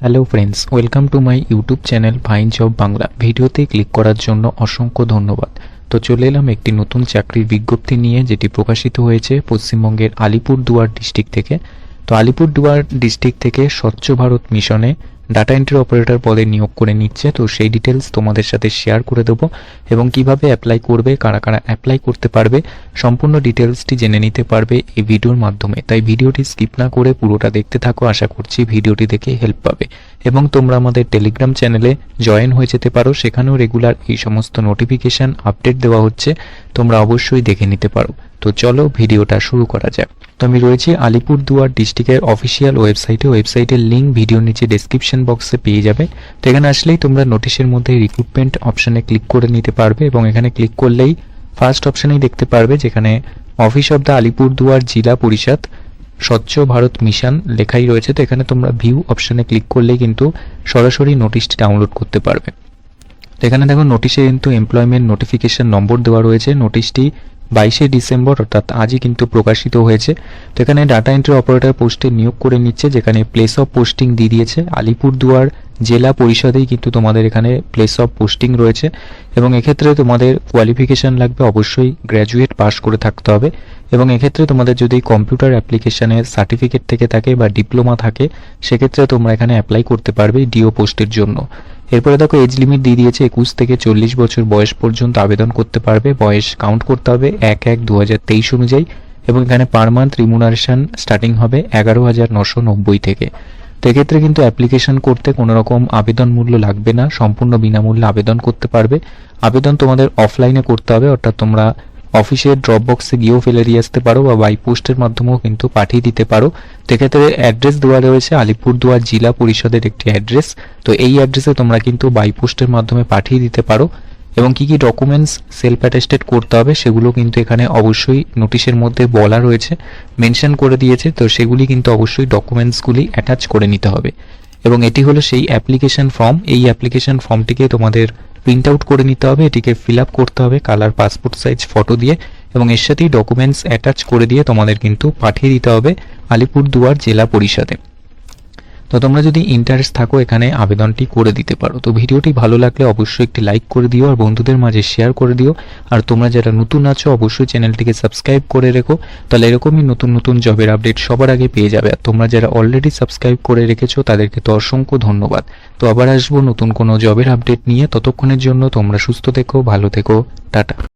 Hello friends welcome to my YouTube channel fine job Bangla ভিডিওতে click করার জন্য অসংখ্য ধন্যবাদ। তো চলে এলাম একটি নতুন চাকরির বিজ্ঞপ্তি নিয়ে, যেটি প্রকাশিত হয়েছে পশ্চিমবঙ্গের আলিপুরদুয়ার ডিস্ট্রিক্ট থেকে। তো আলিপুরদুয়ার ডিস্ট্রিক্ট থেকে স্বচ্ছ ভারত মিশনে ডাটা এন্ট্রি অপারেটর পদে নিয়োগ করে নিচ্ছে, তো সেই ডিটেলস তোমাদের সাথে শেয়ার করে দেবো। এবং কীভাবে অ্যাপ্লাই করবে, কারা কারা অ্যাপ্লাই করতে পারবে, সম্পূর্ণ ডিটেলসটি জেনে নিতে পারবে এই ভিডিওর মাধ্যমে। তাই ভিডিওটি স্কিপ না করে পুরোটা দেখতে থাকো, আশা করছি ভিডিওটি দেখে হেল্প পাবে। এবং তোমরা আমাদের টেলিগ্রাম চ্যানেলে জয়েন হয়ে যেতে পারো। সেখানেও রেগুলার এই সমস্ত নোটিফিকেশন আপডেট দেওয়া হচ্ছে। তোমরা অবশ্যই দেখে নিতে পারো। তো চলো ভিডিওটা শুরু করা যাক। তো আমি রয়েছি আলিপুরদুয়ার ডিস্ট্রিক্টের অফিসিয়াল ওয়েবসাইটে ওয়েবসাইটের লিঙ্ক ভিডিওর নিচে ডেসক্রিপশন বক্সে পেয়ে যাবে। তো এখানে আসলেই তোমরা নোটিশের মধ্যে রিক্রুটমেন্ট অপশনে ক্লিক করে নিতে পারবে এবং এখানে ক্লিক করলেই ফার্স্ট অপশনেই দেখতে পারবে যেখানে অফিস অফ দ্য আলিপুরদুয়ার জেলা পরিষদ। স্বচ্ছ ভারত মিশন লেখাই রয়েছে, তো এখানে তোমরা ভিউ অপশানে ক্লিক করলেই কিন্তু সরাসরি নোটিশটি ডাউনলোড করতে পারবে। তো এখানে দেখো নোটিশে কিন্তু এমপ্লয়মেন্ট নোটিফিকেশন নম্বর দেওয়া রয়েছে। নোটিশটি বাইশে ডিসেম্বর, অর্থাৎ আজই কিন্তু প্রকাশিত হয়েছে। তো এখানে ডাটা এন্ট্রি অপারেটর পোস্টে নিয়োগ করে নিচ্ছে, যেখানে প্লেস অফ পোস্টিং দিয়ে দিয়েছে। আলিপুরদুয়ার জেলা পরিষদেই কিন্তু তোমাদের এখানে প্লেস অফ পোস্টিং রয়েছে। এবং এক্ষেত্রে তোমাদের কোয়ালিফিকেশন লাগবে, অবশ্যই গ্র্যাজুয়েট পাস করে থাকতে হবে। এবং এক্ষেত্রে তোমাদের যদি কম্পিউটার অ্যাপ্লিকেশনের সার্টিফিকেট থেকে থাকে বা ডিপ্লোমা থাকে সেক্ষেত্রে তোমরা এখানে অ্যাপ্লাই করতে পারবে ডিও পোস্টের জন্য। এরপরে দেখো এজ লিমিট দিয়ে দিয়েছে একুশ থেকে চল্লিশ বছর বয়স পর্যন্ত আবেদন করতে পারবে। বয়স কাউন্ট করতে হবে এক এক দু হাজার তেইশ অনুযায়ী এবং এখানে পার মান্থ রিমুনারেশন স্টার্টিং হবে এগারো হাজার নশো নব্বই থেকে। তো এক্ষেত্রে কিন্তু অ্যাপ্লিকেশন করতে কোনো রকম আবেদন মূল্য লাগবে না। সম্পূর্ণ বিনামূল্যে আবেদন করতে পারবে। আবেদন তোমাদের অফলাইনে করতে হবে, অর্থাৎ তোমরা অফিসের ড্রপ বক্সে গিয়েও ফেলে দিয়ে আসতে পারো বা বাই পোস্টের মাধ্যমেও কিন্তু পাঠিয়ে দিতে পারো। সেক্ষেত্রে অ্যাড্রেস দেওয়া রয়েছে আলিপুরদুয়ার জেলা পরিষদের একটি অ্যাড্রেস তো এই অ্যাড্রেসে তোমরা কিন্তু বাই পোস্টের মাধ্যমে পাঠিয়ে দিতে পারো। এবং কি কি ডকুমেন্টস সেলফ অ্যাটেস্টেড করতে হবে সেগুলো কিন্তু এখানে অবশ্যই নোটিশের মধ্যে বলা রয়েছে মেনশন করে দিয়েছে। তো সেগুলি কিন্তু অবশ্যই ডকুমেন্টসগুলি অ্যাটাচ করে নিতে হবে। এবং এটি হলো সেই অ্যাপ্লিকেশন ফর্ম এই অ্যাপ্লিকেশন ফর্মটিকে তোমাদের প্রিন্ট আউট করে নিতে হবে, এটিকে ফিল আপ করতে হবে কালার পাসপোর্ট সাইজ ফটো দিয়ে, এবং এর সাথেই ডকুমেন্টস অ্যাটাচ করে দিয়ে তোমাদের কিন্তু পাঠিয়ে দিতে হবে আলিপুরদুয়ার জেলা পরিষদে। তো তোমরা যদি ইন্টারেস্ট থাকো, এখানে আবেদনটি করে দিতে পারো। তো ভিডিওটি ভালো লাগলে অবশ্যই একটি লাইক করে দিও আর বন্ধুদের মাঝে শেয়ার করে দিও। আর তোমরা যারা নতুন আছো, অবশ্যই চ্যানেলটিকে সাবস্ক্রাইব করে রেখো। তাহলে এরকমই নতুন নতুন জবের আপডেট সবার আগে পেয়ে যাবে। আর তোমরা যারা অলরেডি সাবস্ক্রাইব করে রেখেছো, তাদেরকে তো অসংখ্য ধন্যবাদ। তো আবার আসব নতুন কোনো জবের আপডেট নিয়ে। ততক্ষণের জন্য তোমরা সুস্থ থেকো, ভালো থেকো, টাটা।